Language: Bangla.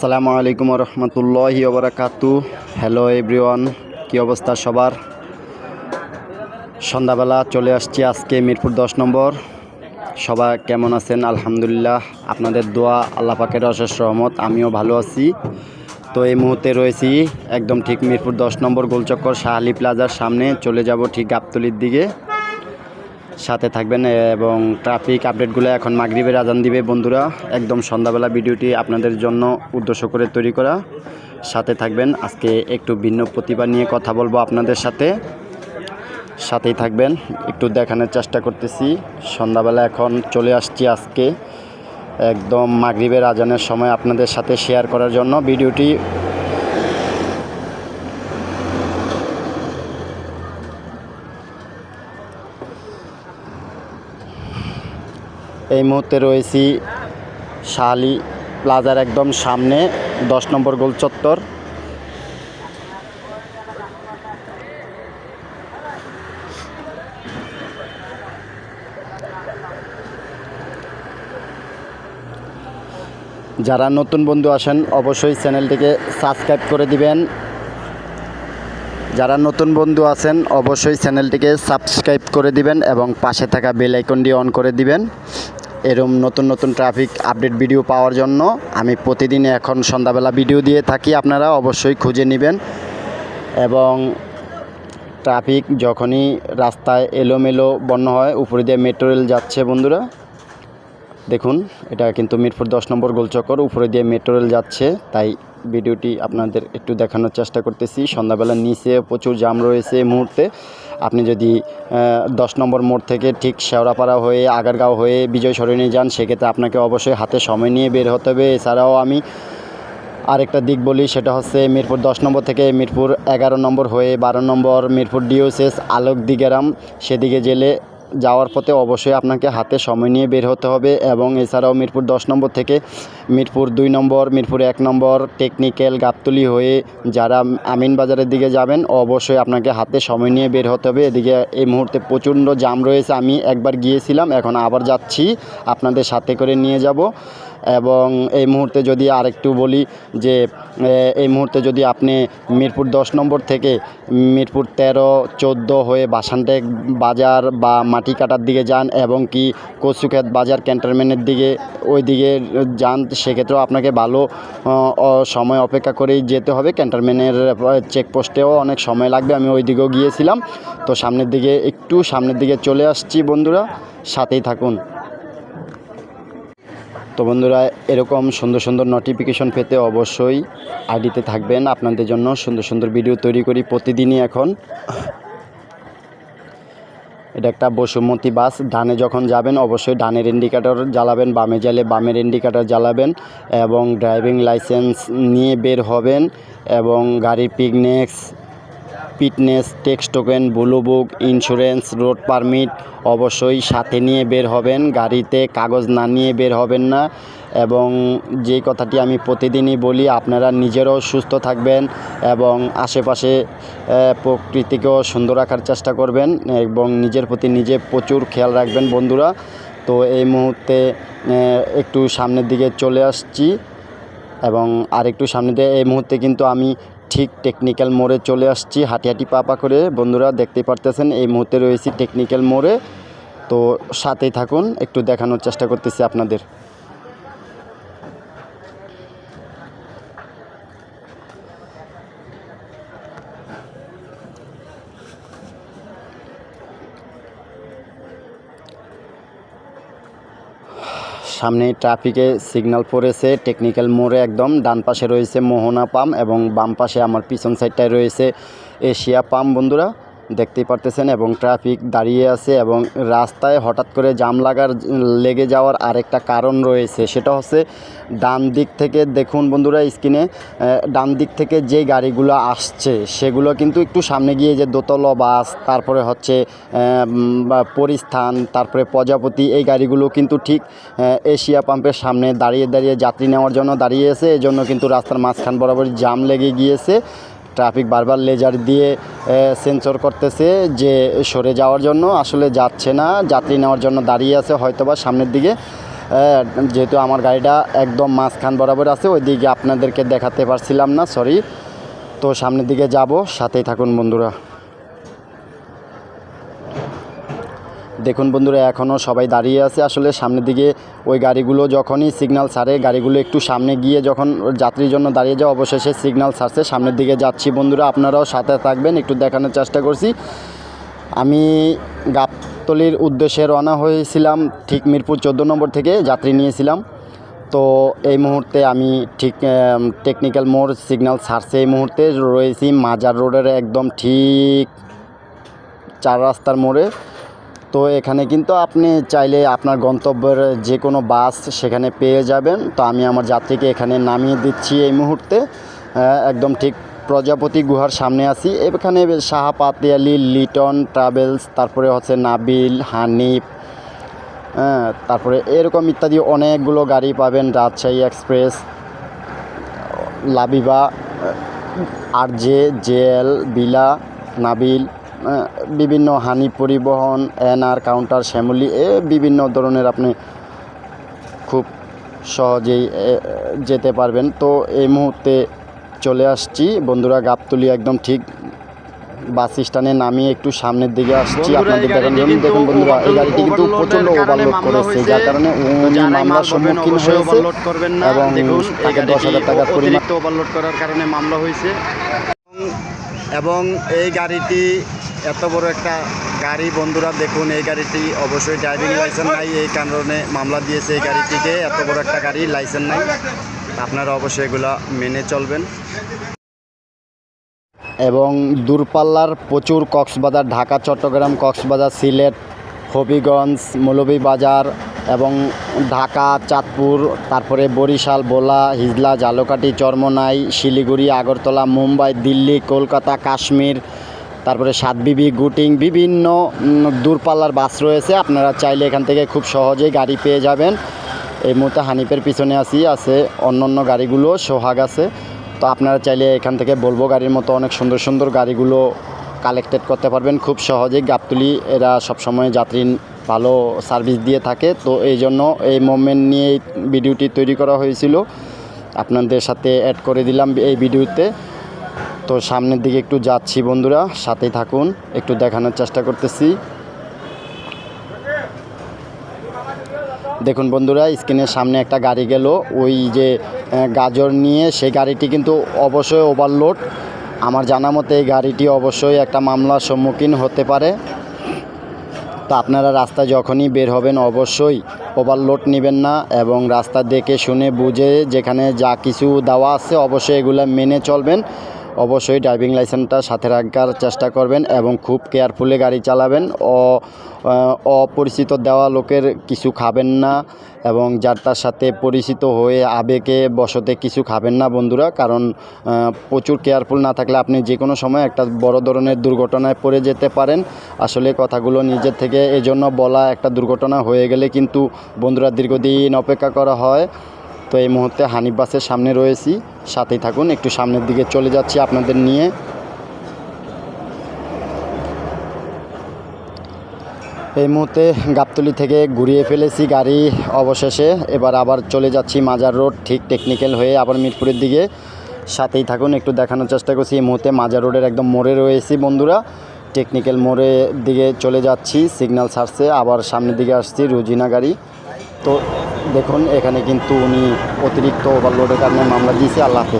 আসসালামু আলাইকুম রহমতুল্লাহি ওবরাকাতু। হ্যালো এভরিওয়ান কি অবস্থা সবার? সন্ধ্যাবেলা চলে আসছি আজকে মিরপুর দশ নম্বর। সবাই কেমন আছেন? আলহামদুলিল্লাহ, আপনাদের দোয়া, আল্লাহ পাকের অশেষ রহমত, আমিও ভালো আছি। তো এই মুহূর্তে রয়েছি একদম ঠিক মিরপুর দশ নম্বর গোলচক্কর শাহালি প্লাজার সামনে, চলে যাব ঠিক গাবতলির দিকে। সাথে থাকবেন এবং ট্রাফিক আপডেটগুলো এখন মাগরিবের আজান দিবে বন্ধুরা। একদম সন্ধ্যাবেলা ভিডিওটি আপনাদের জন্য উদ্দেশ্য করে তৈরি করা। সাথে থাকবেন, আজকে একটু ভিন্ন প্রতিভা নিয়ে কথা বলব আপনাদের সাথে। সাথেই থাকবেন, একটু দেখানোর চেষ্টা করতেছি। সন্ধ্যাবেলা এখন চলে আসছি আজকে। একদম মাগরিবের আজানের সময় আপনাদের সাথে শেয়ার করার জন্য ভিডিওটি এই মুহূর্তে রয়েছি শাহালি প্লাজার একদম সামনে, দশ নম্বর গোল চত্বর। যারা নতুন বন্ধু আসেন, অবশ্যই চ্যানেলটিকে সাবস্ক্রাইব করে দিবেন। যারা নতুন বন্ধু আছেন, অবশ্যই চ্যানেলটিকে সাবস্ক্রাইব করে দিবেন এবং পাশে থাকা বেল আইকনটি অন করে দিবেন। এরম নতুন নতুন ট্রাফিক আপডেট ভিডিও পাওয়ার জন্য আমি প্রতিদিন এখন সন্ধ্যাবেলা ভিডিও দিয়ে থাকি। আপনারা অবশ্যই খুঁজে নেবেন। এবং ট্রাফিক যখনই রাস্তায় এলোমেলো বন্য হয়, উপরে দিয়ে মেট্রো রেল যাচ্ছে বন্ধুরা। দেখুন, এটা কিন্তু মিরপুর দশ নম্বর গোলচক্কর, উপরে দিয়ে মেট্রো রেল যাচ্ছে, তাই ভিডিওটি আপনাদের একটু দেখানোর চেষ্টা করতেছি। সন্ধ্যাবেলা নিচে প্রচুর জাম রয়েছে এই মুহূর্তে। আপনি যদি দশ নম্বর মোড় থেকে ঠিক শেওড়াপাড়া হয়ে আগারগাঁও হয়ে বিজয় সরণি যান, সেক্ষেত্রে আপনাকে অবশ্যই হাতে সময় নিয়ে বের হতে হবে। এছাড়াও আমি আরেকটা দিক বলি, সেটা হচ্ছে মিরপুর দশ নম্বর থেকে মিরপুর এগারো নম্বর হয়ে বারো নম্বর মিরপুর ডিওসেস আলোক দিগেরাম সেদিকে জেলে যাওয়ার পথে অবশ্যই আপনাকে হাতে সময় নিয়ে বের হতে হবে এবং এছাড়াও মিরপুর দশ নম্বর থেকে মিরপুর দুই নম্বর, মিরপুর এক নম্বর, টেকনিক্যাল গাবতলি হয়ে যারা আমিন বাজারের দিকে যাবেন, অবশ্যই আপনাকে হাতে সময় নিয়ে বের হতে হবে। এদিকে এই মুহূর্তে প্রচণ্ড জাম রয়েছে, আমি একবার গিয়েছিলাম, এখন আবার যাচ্ছি, আপনাদের সাথে করে নিয়ে যাব। এবং এই মুহূর্তে যদি আরেকটু বলি যে এই মুহূর্তে যদি আপনি মিরপুর দশ নম্বর থেকে মিরপুর তেরো, চোদ্দ হয়ে বাসানটেক বাজার বা মাটি কাটার দিকে যান এবং কি কচুক্ষেত বাজার ক্যান্টনমেন্টের দিকে, ওই দিকে যান, সেক্ষেত্রেও আপনাকে ভালো সময় অপেক্ষা করেই যেতে হবে। ক্যান্টনমেন্টের চেকপোস্টেও অনেক সময় লাগবে। আমি ওই দিকেও গিয়েছিলাম। তো সামনের দিকে, একটু সামনের দিকে চলে আসছি বন্ধুরা। সাথেই থাকুন। তো বন্ধুরা, এরকম সুন্দর সুন্দর নোটিফিকেশন পেতে অবশ্যই আইডিতে থাকবেন। আপনাদের জন্য সুন্দর সুন্দর ভিডিও তৈরি করি প্রতিদিনই এখন। এটা একটা বসুমতী বাস, ডানে যখন যাবেন অবশ্যই ডানের ইন্ডিকেটর জ্বালাবেন, বামে জ্বালে বামের ইন্ডিকেটর জ্বালাবেন এবং ড্রাইভিং লাইসেন্স নিয়ে বের হবেন এবং গাড়ির পিকনেক্স fitness, tax token blue book, insurance, road permit অবশ্যই সাথে নিয়ে বের হবেন। গাড়িতে কাগজ না নিয়ে বের হবেন না এবং যে কথাটি আমি প্রতিদিনই বলি, আপনারা নিজেরাও সুস্থ থাকবেন এবং আশেপাশে প্রকৃতিকেও সুন্দর রাখার চেষ্টা করবেন এবং নিজের প্রতি নিজে প্রচুর খেয়াল রাখবেন বন্ধুরা। তো এই মুহূর্তে একটু সামনের দিকে চলে আসছি এবং আরেকটু সামনে দিয়ে, এই মুহূর্তে কিন্তু আমি ঠিক টেকনিক্যাল মোড়ে চলে আসছি হাঁটি হাঁটি পা পা করে। বন্ধুরা দেখতে পারতেছেন, এই মুহূর্তে রয়েছি টেকনিক্যাল মোড়ে। তো সাথেই থাকুন, একটু দেখানোর চেষ্টা করতেছি আপনাদের। সামনে ট্রাফিকে সিগন্যাল পড়েছে, টেকনিক্যাল মোড়ে একদম, ডান পাশে রয়েছে মোহনা পাম্প এবং বাম পাশে আমার পিছন সাইডটায় রয়েছে এশিয়া পাম্প। বন্ধুরা দেখতেই পারতেছেন এবং ট্রাফিক দাঁড়িয়ে আছে এবং রাস্তায় হঠাৎ করে জাম লাগার লেগে যাওয়ার আরেকটা কারণ রয়েছে। সেটা হচ্ছে ডান দিক থেকে দেখুন বন্ধুরা স্ক্রিনে ডান দিক থেকে যে গাড়িগুলো আসছে, সেগুলো কিন্তু একটু সামনে গিয়ে যে দোতল বাস, তারপরে হচ্ছে পরিস্থান, তারপরে প্রজাপতি, এই গাড়িগুলো কিন্তু ঠিক এশিয়া পাম্পের সামনে দাঁড়িয়ে দাঁড়িয়ে যাত্রী নেওয়ার জন্য দাঁড়িয়েছে এই জন্য কিন্তু রাস্তার মাঝখান বরাবর জাম লেগে গিয়েছে। ট্রাফিক বারবার লেজার দিয়ে সেন্সর করতেছে যে সরে যাওয়ার জন্য। আসলে যাচ্ছে না, যাত্রী নেওয়ার জন্য দাঁড়িয়ে আছে হয়তোবা সামনের দিকে। যেহেতু আমার গাড়িটা একদম মাঝখান বরাবর আছে ওই দিকে আপনাদেরকে দেখাতে পারছিলাম না সরি তো সামনের দিকে যাব, সাথেই থাকুন বন্ধুরা। দেখুন বন্ধুরা এখনও সবাই দাঁড়িয়ে আছে। আসলে সামনের দিকে ওই গাড়িগুলো যখনই সিগনাল ছাড়ে, গাড়িগুলো একটু সামনে গিয়ে যখন যাত্রীর জন্য দাঁড়িয়ে যায়, অবশেষে সিগনাল ছাড়ছে। সামনের দিকে যাচ্ছি বন্ধুরা, আপনারাও সাথে থাকবেন, একটু দেখানোর চেষ্টা করছি। আমি গাবতলির উদ্দেশ্যে রওনা হয়েছিলাম ঠিক মিরপুর চোদ্দ নম্বর থেকে, যাত্রী নিয়েছিলাম। তো এই মুহূর্তে আমি ঠিক টেকনিক্যাল মোড় সিগন্যাল ছাড়ছে এই মুহূর্তে। রয়েছি মাজার রোডের একদম ঠিক চার রাস্তার মোড়ে। তো এখানে কিন্তু আপনি চাইলে আপনার গন্তব্যের যে কোনো বাস সেখানে পেয়ে যাবেন। তো আমি আমার যাত্রীকে এখানে নামিয়ে দিচ্ছি এই মুহূর্তে। একদম ঠিক প্রজাপতি গুহার সামনে আছি। এখানে শাহা পাতিয়ালি লিটন ট্রাভেলস, তারপরে হচ্ছে নাবিল, হানিফ হ্যাঁ তারপরে এরকম ইত্যাদি অনেকগুলো গাড়ি পাবেন, রাজশাহী এক্সপ্রেস, লাবিবা আর জে জেএল, বিলা, নাবিল বিভিন্ন হানি পরিবহন এনআর কাউন্টার শ্যামলি এ বিভিন্ন ধরনের আপনি খুব সহজেই যেতে পারবেন। তো এই মুহূর্তে চলে আসছি। বন্ধুরা গাবতলি একদম ঠিক বাস স্ট্যান্ডে নামিয়ে একটু সামনের দিকে আসছি। আপনাদের দেখান দেখুন বন্ধুরা এই গাড়িটি কিন্তু প্রচণ্ড ওভারলোড করেছে। যার কারণে উনি মামলার সম্মুখীন হয়েছে এবং তাকে দশ হাজার টাকার পরিমাণ ওভারলোড করার কারণে মামলা হয়েছে। এবং এই গাড়িটি এত বড় একটা গাড়ি, বন্ধুরা দেখুন, এই গাড়িটি অবশ্যই ড্রাইভিং লাইসেন্স নাই, এই কারণে মামলা দিয়েছে এই গাড়িটিকে। এত বড় একটা গাড়ি লাইসেন্স নাই। আপনারা অবশ্যই এগুলা মেনে চলবেন। এবং দূরপাল্লার প্রচুর কক্সবাজার, ঢাকা, চট্টগ্রাম, কক্সবাজার, সিলেট, হবিগঞ্জ, মৌলভীবাজার এবং ঢাকা, চাঁদপুর, তারপরে বরিশাল বোলা হিজলা ঝালকাঠি চরমনাই, শিলিগুড়ি, আগরতলা, মুম্বাই, দিল্লি, কলকাতা, কাশ্মীর তারপরে সাতবিবি গুটিং, বিভিন্ন দূরপাল্লার বাস রয়েছে। আপনারা চাইলে এখান থেকে খুব সহজেই গাড়ি পেয়ে যাবেন। এই মুহূর্তে হানিফের পিছনে আসি আছে অন্য অন্য গাড়িগুলো, সোহাগ আছে। তো আপনারা চাইলে এখান থেকে বলব গাড়ির মতো অনেক সুন্দর সুন্দর গাড়িগুলো কালেক্টেড করতে পারবেন। খুব সহজেই গাবতুলি, এরা সবসময় যাত্রী ভালো সার্ভিস দিয়ে থাকে। তো এই জন্য এই মোমেন্ট নিয়ে ভিডিওটি তৈরি করা হয়েছিল। আপনাদের সাথে অ্যাড করে দিলাম এই ভিডিওতে। তো সামনের দিকে একটু যাচ্ছি বন্ধুরা, সাথেই থাকুন, একটু দেখানোর চেষ্টা করতেছি। দেখুন বন্ধুরা, স্ক্রিনের সামনে একটা গাড়ি গেল, ওই যে গাজর নিয়ে, সেই গাড়িটি কিন্তু অবশ্যই ওভারলোড আমার জানা মতে এই গাড়িটি অবশ্যই একটা মামলার সম্মুখীন হতে পারে। তো আপনারা রাস্তায় যখনই বের হবেন, অবশ্যই ওভারলোড নেবেন না এবং রাস্তা দেখে শুনে বুঝে যেখানে যা কিছু দেওয়া আছে, অবশ্যই এগুলো মেনে চলবেন। অবশ্যই ড্রাইভিং লাইসেন্সটা সাথে রাখার চেষ্টা করবেন এবং খুব কেয়ারফুলি গাড়ি চালাবেন। ও অপরিচিত দেওয়া লোকের কিছু খাবেন না এবং যার তার সাথে পরিচিত হয়ে আবেগে বসতে কিছু খাবেন না বন্ধুরা। কারণ প্রচুর কেয়ারফুল না থাকলে আপনি যে কোনো সময় একটা বড় ধরনের দুর্ঘটনায় পড়ে যেতে পারেন। আসলে কথাগুলো নিজের থেকে এজন্য বলা একটা দুর্ঘটনা হয়ে গেলে কিন্তু বন্ধুরা দীর্ঘদিন অপেক্ষা করা হয়। তো এই মুহূর্তে হানিফ বাসের সামনে রয়েছি। সাথেই থাকুন, একটু সামনের দিকে চলে যাচ্ছি আপনাদের নিয়ে। এই মুহূর্তে গাবতলি থেকে ঘুরিয়ে ফেলেছি গাড়ি অবশেষে। এবার আবার চলে যাচ্ছি মাজার রোড, ঠিক টেকনিক্যাল হয়ে আবার মিরপুরের দিকে। সাথেই থাকুন, একটু দেখানোর চেষ্টা করছি, এই মুহূর্তে মাজার রোডের একদম মোড়ে রয়েছি বন্ধুরা। টেকনিক্যাল মোড়ে দিকে চলে যাচ্ছি সিগন্যাল ছাড়ছে, আবার সামনের দিকে আসছি রুজিনা গাড়ি। তো দেখুন এখানে কিন্তু উনি অতিরিক্ত ওভারলোডের কারণে মামলা দিয়েছে। আল্লাহ হাফেজ।